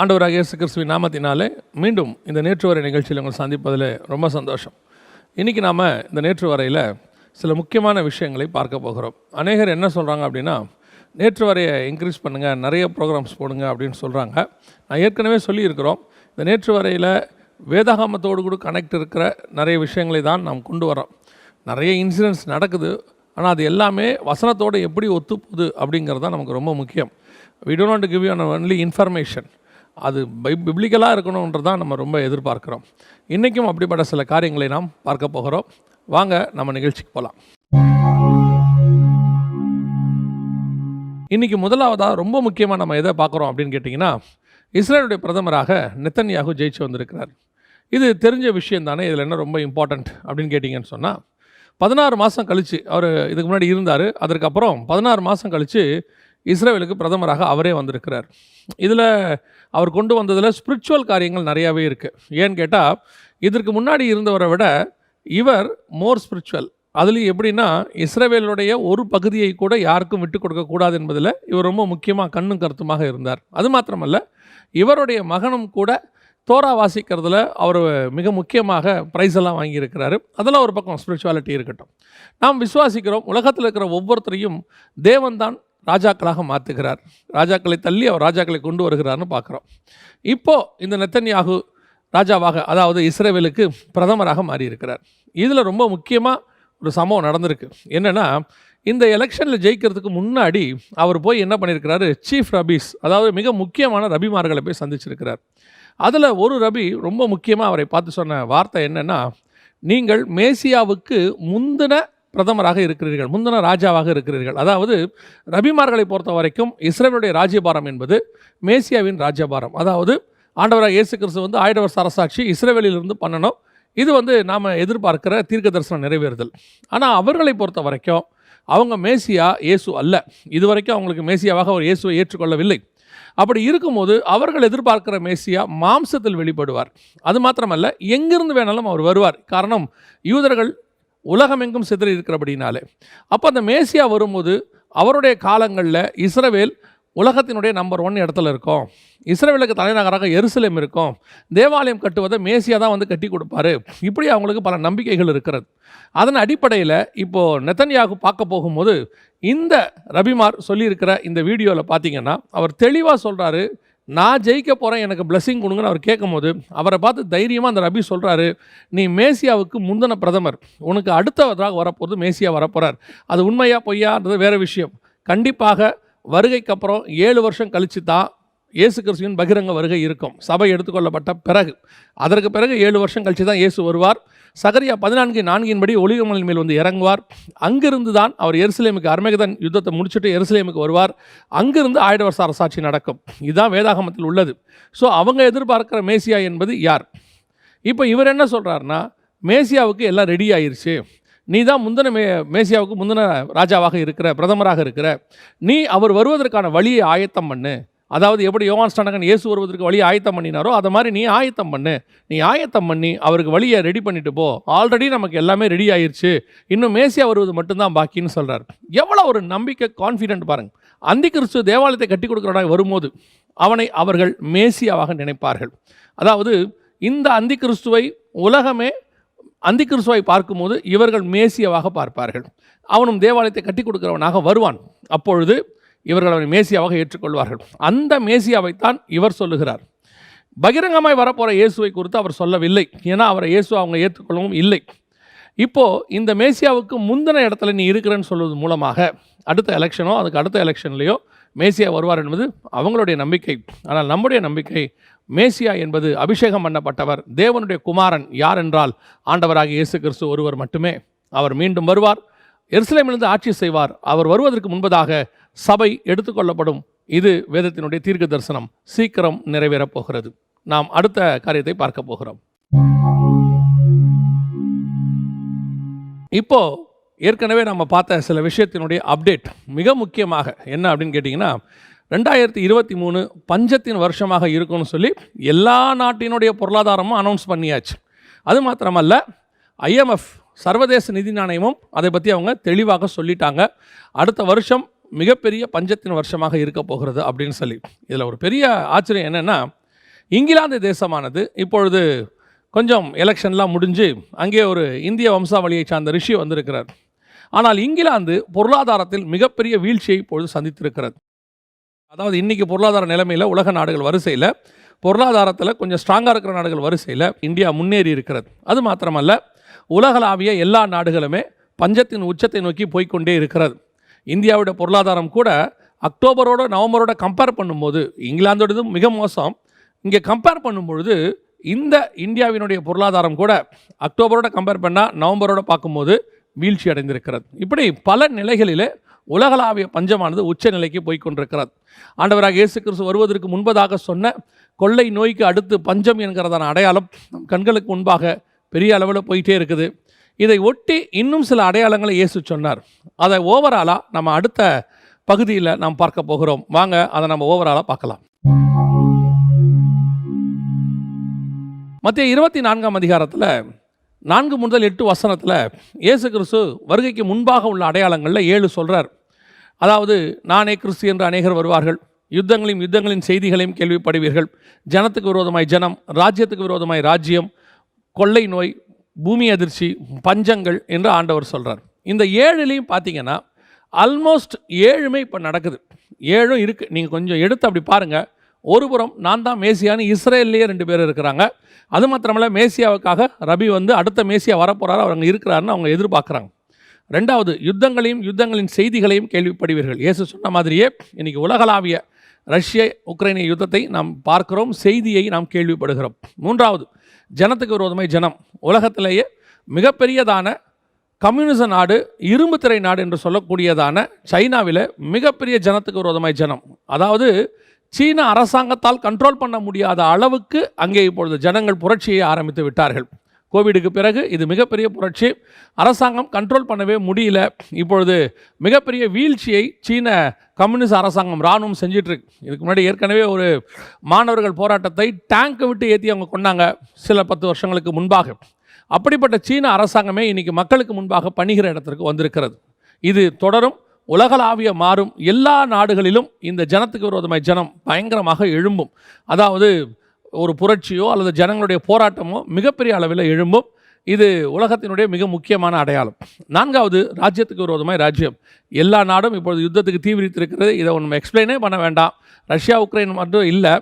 ஆண்டவராக இயேசு கிறிஸ்துவின் நாமத்தினாலே மீண்டும் இந்த நேற்று வரை நிகழ்ச்சியில் உங்களை சந்திப்பதில் ரொம்ப சந்தோஷம். இன்றைக்கி நாம் இந்த நேற்று வரையில் சில முக்கியமான விஷயங்களை பார்க்க போகிறோம். அநேகர் என்ன சொல்கிறாங்க அப்படின்னா நேற்று வரையை இன்க்ரீஸ் பண்ணுங்கள் நிறைய ப்ரோக்ராம்ஸ் போடுங்க அப்படின்னு சொல்கிறாங்க நான் ஏற்கனவே சொல்லியிருக்கிறோம் இந்த நேற்று வரையில் வேதாகாமத்தோடு கூட கனெக்ட் இருக்கிற நிறைய விஷயங்களை தான் நாம் கொண்டு வரோம் நிறைய இன்சிடென்ட்ஸ் நடக்குது ஆனால் அது எல்லாமே வசனத்தோடு எப்படி ஒத்துப்போகுது அப்படிங்கிறது தான் நமக்கு ரொம்ப முக்கியம். We don't not give you only information அது பை பிப்ளிக்கலாக இருக்கணுன்றது தான் நம்ம ரொம்ப எதிர்பார்க்குறோம். இன்றைக்கும் அப்படிப்பட்ட சில காரியங்களை நாம் பார்க்க போகிறோம். வாங்க நம்ம நிகழ்ச்சிக்கு போகலாம் இன்றைக்கி முதலாவதாக ரொம்ப முக்கியமாக நம்ம எதை பார்க்குறோம் அப்படின்னு கேட்டிங்கன்னா இஸ்ரேலுடைய பிரதமராக நெத்தன்யாகு ஜெயிச்சு வந்திருக்கிறார். இது தெரிஞ்ச விஷயம் தானே இதில் என்ன ரொம்ப இம்பார்ட்டண்ட் அப்படின்னு கேட்டிங்கன்னு சொன்னால் பதினாறு மாதம் கழித்து அவர் இதுக்கு முன்னாடி இருந்தார் அதற்கப்புறம் பதினாறு மாதம் கழித்து இஸ்ரேலுக்கு பிரதமராக அவரே வந்திருக்கிறார். இதில் அவர் கொண்டு வந்ததில் ஸ்பிரிச்சுவல் காரியங்கள் நிறையாவே இருக்குது ஏன்னு கேட்டால் இதற்கு முன்னாடி இருந்தவரை விட இவர் மோர் ஸ்பிரிச்சுவல் அதுலேயும் எப்படின்னா இஸ்ரேவேலுடைய ஒரு பகுதியை கூட யாருக்கும் விட்டு கொடுக்கக்கூடாது என்பதில் இவர் ரொம்ப முக்கியமாக கண்ணும் கருத்துமாக இருந்தார். அது மாத்திரமல்ல இவருடைய மகனும் கூட தோரா வாசிக்கிறதுல அவர் மிக முக்கியமாக ப்ரைஸ் எல்லாம் வாங்கியிருக்கிறாரு. அதெல்லாம் ஒரு பக்கம் ஸ்பிரிச்சுவாலிட்டி இருக்கட்டும். நாம் விசுவாசிக்கிறோம் உலகத்தில் இருக்கிற ஒவ்வொருத்தரையும் தேவன்தான் ராஜாக்களாக மாற்றுகிறார். ராஜாக்களை தள்ளி அவர் ராஜாக்களை கொண்டு வருகிறார்னு பார்க்குறோம். இப்போது இந்த நெத்தன்யாகு ராஜாவாக அதாவது இஸ்ரேவேலுக்கு பிரதமராக மாறியிருக்கிறார். இதில் ரொம்ப முக்கியமாக ஒரு சம்பவம் நடந்திருக்கு. என்னென்னா இந்த எலெக்ஷனில் ஜெயிக்கிறதுக்கு முன்னாடி அவர் போய் என்ன பண்ணியிருக்கிறாரு? சீஃப் ரபீஸ் அதாவது மிக முக்கியமான ரபிமார்களை போய் சந்திச்சிருக்கிறார். அதில் ஒரு ரபி ரொம்ப முக்கியமாக அவரை பார்த்து சொன்ன வார்த்தை என்னென்னா நீங்கள் மேசியாவுக்கு முந்தின பிரதமராக இருக்கிறீர்கள் முந்தின ராஜாவாக இருக்கிறீர்கள். அதாவது ரபிமார்களை பொறுத்த வரைக்கும் இஸ்ரேலுடைய ராஜ்யபாரம் என்பது மேசியாவின் ராஜ்யபாரம். அதாவது ஆண்டவராக இயேசு கிறிஸ்து வந்து ஆயிரம் வருஷ அரசாட்சி இஸ்ரேவேலிலிருந்து பண்ணணும். இது வந்து நாம் எதிர்பார்க்கிற தீர்க்க தரிசனம் நிறைவேறுதல். ஆனால் அவர்களை பொறுத்த வரைக்கும் அவங்க மேசியா இயேசு அல்ல. இது வரைக்கும் அவங்களுக்கு மேசியாவாக அவர் இயேசுவை ஏற்றுக்கொள்ளவில்லை. அப்படி இருக்கும்போது அவர்கள் எதிர்பார்க்கிற மேசியா மாம்சத்தில் வெளிப்படுவார். அது மாத்திரமல்ல எங்கிருந்து வேணாலும் அவர் வருவார். காரணம் யூதர்கள் உலகமெங்கும் சிதறி இருக்கிறபடினாலே அப்போ அந்த மேசியா வரும்போது அவருடைய காலங்களில் இஸ்ரவேல் உலகத்தினுடைய நம்பர் ஒன் இடத்துல இருக்கும். இஸ்ரேலுக்கு தலைநகராக எருசலேம் இருக்கும். தேவாலயம் கட்டுவதை மேசியா தான் வந்து கட்டி கொடுப்பாரு. இப்படி அவங்களுக்கு பல நம்பிக்கைகள் இருக்கிறது. அதன் அடிப்படையில் இப்போது நெத்தன்யாகு பார்க்க போகும்போது இந்த ரபிமார் சொல்லியிருக்கிற இந்த வீடியோவில் பார்த்தீங்கன்னா அவர் தெளிவாக சொல்கிறாரு நான் ஜெயிக்க போகிறேன் எனக்கு பிளஸ்ஸிங் கொடுங்கன்னு அவர் கேட்கும்போது அவரை பார்த்து தைரியமாக அந்த ரபி சொல்கிறாரு நீ மேசியாவுக்கு முந்தின பிரதமர். உனக்கு அடுத்தவராக வரப்போகிறது மேசியா வரப்போகிறார் அது உண்மையாக பொய்யான்றது வேறு விஷயம். கண்டிப்பாக வருகைக்கு அப்புறம் ஏழு வருஷம் கழித்து தான் இயேசு கிறிஸ்துவின் பகிரங்க வருகை இருக்கும். சபை எடுத்துக்கொள்ளப்பட்ட பிறகு. அதற்கு பிறகு ஏழு வருஷம் கழித்து தான் இயேசு வருவார். சகரியா பதினான்கு நான்கின்படி ஒளிகமலின் மேல் வந்து இறங்குவார். அங்கிருந்து தான் அவர் எருசலேமுக்கு அர்மேகதன் யுத்தத்தை முடிச்சுட்டு எருசலேமுக்கு வருவார். அங்கிருந்து ஆயிரம் வருஷ அரசாட்சி நடக்கும். இதுதான் வேதாகமத்தில் உள்ளது. ஸோ அவங்க எதிர்பார்க்கிற மேசியா என்பது யார்? இப்போ இவர் என்ன சொல்கிறாருன்னா மேசியாவுக்கு எல்லாம் ரெடி ஆயிடுச்சு நீ தான் முந்தின மே மேசியாவுக்கு முந்தின ராஜாவாக இருக்கிற பிரதமராக இருக்கிற. நீ அவர் வருவதற்கான வழியை ஆயத்தம் பண்ணு. அதாவது எப்படி யோவான் ஸ்டானகன் இயேசு வருவதற்கு வழியை ஆயத்தம் பண்ணினாரோ அதை மாதிரி நீ ஆயத்தம் பண்ணு. நீ ஆயத்தம் பண்ணி அவருக்கு வழியை ரெடி பண்ணிட்டு போ. ஆல்ரெடி நமக்கு எல்லாமே ரெடி ஆயிடுச்சு இன்னும் மேசியா வருவது மட்டும்தான் பாக்கின்னு சொல்கிறார் எவ்வளோ ஒரு நம்பிக்கை கான்ஃபிடென்ட் பாருங்கள் அந்தி கிறிஸ்து தேவாலயத்தை கட்டி கொடுக்குறவனாக வரும்போது அவனை அவர்கள் மேசியாவாக நினைப்பார்கள். அதாவது இந்த அந்தி கிறிஸ்துவை உலகமே அந்தி கிறிஸ்துவை பார்க்கும்போது இவர்கள் மேசியாவாக பார்ப்பார்கள். அவனும் தேவாலயத்தை கட்டி கொடுக்கிறவனாக வருவான். அப்பொழுது இவர்கள் அவரை மேசியாவாக ஏற்றுக்கொள்வார்கள். அந்த மேசியாவைத்தான் இவர் சொல்லுகிறார். பகிரங்கமாய் வரப்போகிற இயேசுவை குறித்து அவர் சொல்லவில்லை. ஏன்னா அவரை இயேசு அவங்க ஏற்றுக்கொள்ளவும் இல்லை. இப்போது இந்த மேசியாவுக்கு முந்தின இடத்துல நீ இருக்கிறேன்னு சொல்வது மூலமாக அடுத்த எலெக்ஷனோ அதுக்கு அடுத்த எலெக்ஷன்லேயோ மேசியா வருவார் என்பது அவங்களுடைய நம்பிக்கை. ஆனால் நம்முடைய நம்பிக்கை மேசியா என்பது அபிஷேகம் பண்ணப்பட்டவர் தேவனுடைய குமாரன் யார் என்றால் ஆண்டவராக இயேசு கிறிஸ்து ஒருவர் மட்டுமே. அவர் மீண்டும் வருவார். எருசலேமிலிருந்து ஆட்சி செய்வார். அவர் வருவதற்கு முன்பதாக சபை எடுத்துக்கொள்ளப்படும் இது வேதத்தினுடைய தீர்க்க தரிசனம். சீக்கிரம் நிறைவேறப் போகிறது. நாம் அடுத்த காரியத்தை பார்க்க போகிறோம். இப்போ ஏற்கனவே நம்ம பார்த்த சில விஷயத்தினுடைய அப்டேட். மிக முக்கியமாக என்ன அப்படின்னு கேட்டிங்கன்னா ரெண்டாயிரத்தி இருபத்தி மூணு பஞ்சத்தின் வருஷமாக இருக்கும்னு சொல்லி எல்லா நாட்டினுடைய பொருளாதாரமும் அனௌன்ஸ் பண்ணியாச்சு. அது மாத்திரமல்ல ஐஎம்எஃப் சர்வதேச நிதி நாணயமும் அதை பற்றி அவங்க தெளிவாக சொல்லிட்டாங்க. அடுத்த வருஷம் மிகப்பெரிய பஞ்சத்தின் வருஷமாக இருக்க போகிறது அப்படின்னு சொல்லி. இதில் ஒரு பெரிய ஆச்சரியம் என்னென்னா இங்கிலாந்து தேசமானது இப்பொழுது கொஞ்சம் எலெக்ஷன்லாம் முடிஞ்சு அங்கே ஒரு இந்திய வம்சாவளியை சார்ந்த ரிஷி வந்திருக்கிறார். ஆனால் இங்கிலாந்து பொருளாதாரத்தில் மிகப்பெரிய வீழ்ச்சியை இப்பொழுது சந்தித்திருக்கிறது. அதாவது இன்றைக்கி பொருளாதார நிலைமையில் உலக நாடுகள் வரிசையில் பொருளாதாரத்தில் கொஞ்சம் ஸ்ட்ராங்காக இருக்கிற நாடுகள் வரிசையில் இந்தியா முன்னேறி இருக்கிறது. அது மாத்திரமல்ல உலகளாவிய எல்லா நாடுகளுமே பஞ்சத்தின் உச்சத்தை நோக்கி போய்கொண்டே இருக்கிறது. இந்தியாவோட பொருளாதாரம் கூட அக்டோபரோட நவம்பரோட கம்பேர் பண்ணும்போது இங்கிலாந்தோடதும் மிக மோசம். இங்கே கம்பேர் பண்ணும்பொழுது இந்த இந்தியாவினுடைய பொருளாதாரம் கூட அக்டோபரோட கம்பேர் பண்ணால் நவம்பரோட பார்க்கும்போது வீழ்ச்சி அடைந்திருக்கிறது. இப்படி பல நிலைகளிலே உலகளாவிய பஞ்சமானது உச்ச நிலைக்கு போய் கொண்டிருக்கிறது ஆண்டவராக இயேசு கிறிஸ்து வருவதற்கு முன்பதாக சொன்ன கொள்ளை நோய்க்கு அடுத்து பஞ்சம் என்கிறதான அடையாளம் நம் கண்களுக்கு முன்பாக பெரிய அளவில் போயிட்டே இருக்குது. இதை ஒட்டி இன்னும் சில அடையாளங்களை இயேசு சொன்னார். அதை ஓவராலாக நம்ம அடுத்த பகுதியில் நாம் பார்க்க போகிறோம். வாங்க அதை நம்ம ஓவராலாக பார்க்கலாம். மத்திய இருபத்தி நான்காம் அதிகாரத்தில் நான்கு முதல் எட்டு வசனத்தில் இயேசு கிறிஸ்து வருகைக்கு முன்பாக உள்ள அடையாளங்களில் ஏழு சொல்கிறார் அதாவது நானே கிறிஸ்து என்று அநேகர் வருவார்கள். யுத்தங்களையும் யுத்தங்களின் செய்திகளையும் கேள்விப்படுவீர்கள். ஜனத்துக்கு விரோதமாய் ஜனம் ராஜ்யத்துக்கு விரோதமாய் ராஜ்யம். கொள்ளை நோய் பூமி அதிர்ச்சி பஞ்சங்கள் என்று ஆண்டவர் சொல்கிறார் இந்த ஏழுலேயும் பார்த்தீங்கன்னா ஆல்மோஸ்ட் ஏழுமே இப்போ நடக்குது. ஏழும் இருக்குது நீங்கள் கொஞ்சம் எடுத்து அப்படி பாருங்கள் ஒரு புறம் நான் தான் மேசியான்னு இஸ்ரேல்லையே ரெண்டு பேர் இருக்கிறாங்க. அது மாத்திரமல்ல மேசியாவுக்காக ரபி வந்து அடுத்த மேசியா வரப்போகிறாரு அவங்க இருக்கிறாருன்னு அவங்க எதிர்பார்க்குறாங்க. ரெண்டாவது யுத்தங்களையும் யுத்தங்களின் செய்திகளையும் கேள்விப்படுவீர்கள். இயேசு சொன்ன மாதிரியே இன்றைக்கி உலகளாவிய ரஷ்ய உக்ரைனிய யுத்தத்தை நாம் பார்க்கிறோம் செய்தியை நாம் கேள்விப்படுகிறோம். மூன்றாவது ஜனத்துக்கு விரோதமாய் ஜனம். உலகத்திலேயே மிகப்பெரியதான கம்யூனிச நாடு இரும்பு திரை நாடு என்று சொல்லக்கூடியதான சைனாவில் மிகப்பெரிய ஜனத்துக்கு விரோதமாய் ஜனம். அதாவது சீன அரசாங்கத்தால் கண்ட்ரோல் பண்ண முடியாத அளவுக்கு அங்கே இப்பொழுது ஜனங்கள் புரட்சியை ஆரம்பித்து விட்டார்கள். கோவிடுக்கு பிறகு இது மிகப்பெரிய புரட்சி. அரசாங்கம் கண்ட்ரோல் பண்ணவே முடியல. இப்பொழுது மிகப்பெரிய வீழ்ச்சியை சீன கம்யூனிஸ்ட் அரசாங்கம் இராணுவம் செஞ்சிட்ருக்கு. இதுக்கு முன்னாடி ஏற்கனவே ஒரு மாணவர்கள் போராட்டத்தை டேங்கை விட்டு ஏற்றி அவங்க கொண்டாங்க. சில பத்து வருஷங்களுக்கு முன்பாக. அப்படிப்பட்ட சீன அரசாங்கமே இன்றைக்கி மக்களுக்கு முன்பாக பணிகிற இடத்திற்கு வந்திருக்கிறது. இது தொடரும் உலகளாவிய மாறும். எல்லா நாடுகளிலும் இந்த ஜனத்துக்கு விரோதமாய் ஜனம் பயங்கரமாக எழும்பும். அதாவது ஒரு புரட்சியோ அல்லது ஜனங்களுடைய போராட்டமோ மிகப்பெரிய அளவில் எழும்பும். இது உலகத்தினுடைய மிக முக்கியமான அடையாளம். நான்காவது ராஜ்யத்துக்கு விரோதமாய் ராஜ்யம். எல்லா நாடும் இப்பொழுது யுத்தத்துக்கு தீவிரித்திருக்கிறது இதை ஒன்று எக்ஸ்பிளைனே பண்ண வேண்டாம். ரஷ்யா உக்ரைன் மட்டும் இல்லை.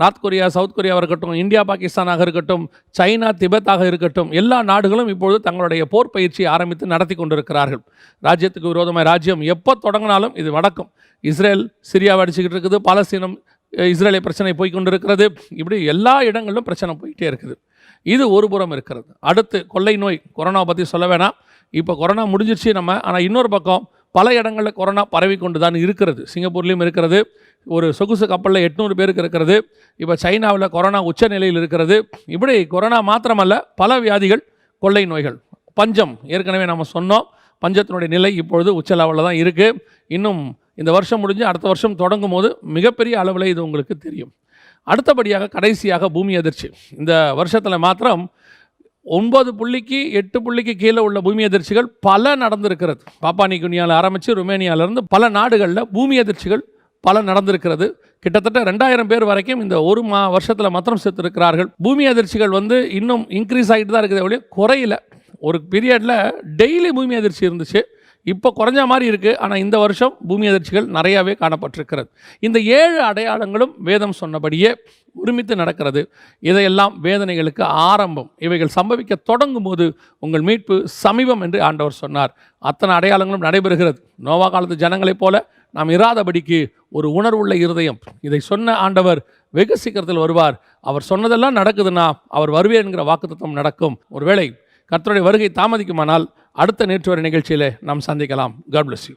நார்த் கொரியா சவுத் கொரியாவாக இருக்கட்டும் இந்தியா பாகிஸ்தானாக இருக்கட்டும் சைனா திபெத்தாக இருக்கட்டும் எல்லா நாடுகளும் இப்பொழுது தங்களுடைய போர் பயிற்சியை ஆரம்பித்து நடத்தி கொண்டிருக்கிறார்கள். ராஜ்யத்துக்கு விரோதமாக ராஜ்யம் எப்போ தொடங்கினாலும் இது நடக்கும் இஸ்ரேல் சிரியாவை அடிச்சுக்கிட்டு இருக்குது. பாலஸ்தீனம் இஸ்ரேலிய பிரச்சனை போய்கொண்டிருக்கிறது இப்படி எல்லா இடங்களிலும் பிரச்சனை போயிட்டே இருக்குது. இது ஒரு புறம் இருக்கிறது. அடுத்து கொள்ளை நோய் கொரோனா பற்றி சொல்ல வேணாம். இப்போ கொரோனா முடிஞ்சிருச்சு நம்ம. ஆனால் இன்னொரு பக்கம் பல இடங்களில் கொரோனா பரவி கொண்டு தான் இருக்கிறது. சிங்கப்பூர்லேயும் இருக்கிறது. ஒரு சொகுசு கப்பலில் எட்நூறு பேருக்கு இருக்கிறது. இப்போ சைனாவில் கொரோனா உச்ச நிலையில் இருக்கிறது. இப்படி கொரோனா மாத்திரமல்ல பல வியாதிகள் கொள்ளை நோய்கள். பஞ்சம். ஏற்கனவே நம்ம சொன்னோம். பஞ்சத்தினுடைய நிலை இப்பொழுது உச்ச லெவலில் தான் இருக்குது இன்னும் இந்த வருஷம் முடிஞ்சு அடுத்த வருஷம் தொடங்கும் போது மிகப்பெரிய அளவில் இது உங்களுக்கு தெரியும். அடுத்தபடியாக கடைசியாக பூமி அதிர்ச்சி. இந்த வருஷத்தில் மாத்திரம் ஒன்பது புள்ளிக்கு எட்டு புள்ளிக்கு கீழே உள்ள பூமி அதிர்ச்சிகள் பல நடந்திருக்கிறது. பாப்பானி குனியாவில் ஆரம்பித்து ருமேனியாவிலேருந்து பல நாடுகளில் பூமி அதிர்ச்சிகள் பல நடந்திருக்கிறது. கிட்டத்தட்ட ரெண்டாயிரம் பேர் வரைக்கும் இந்த ஒரு மா வருஷத்தில் மாத்திரம் செத்துருக்கிறார்கள். பூமி அதிர்ச்சிகள் வந்து இன்னும் இன்க்ரீஸ் ஆகிட்டு தான் இருக்குது ஒழிய குறையில. ஒரு பீரியடில் டெய்லி பூமி அதிர்ச்சி இருந்துச்சு. இப்போ குறைஞ்ச மாதிரி இருக்குது ஆனால் இந்த வருஷம் பூமி அதிர்ச்சிகள் நிறையாவே காணப்பட்டிருக்கிறது. இந்த ஏழு அடையாளங்களும் வேதம் சொன்னபடியே ஒருமித்து நடக்கிறது. இதையெல்லாம் வேதனைகளுக்கு ஆரம்பம். இவைகள் சம்பவிக்க தொடங்கும் போது உங்கள் மீட்பு சமீபம் என்று ஆண்டவர் சொன்னார். அத்தனை அடையாளங்களும் நடைபெறுகிறது. நோவா காலத்து ஜனங்களைப் போல நாம் இராதபடிக்கு ஒரு உணர்வுள்ள இருதயம். இதை சொன்ன ஆண்டவர் வெகு சீக்கிரத்தில் வருவார். அவர் சொன்னதெல்லாம் நடக்குதுன்னா அவர் வருவேன் என்கிற வாக்குத்தத்தம் நடக்கும். ஒருவேளை கர்த்தருடைய வருகை தாமதிக்குமானால் அடுத்த நேற்று வரை நிகழ்ச்சியிலே நாம் சந்திக்கலாம். God bless you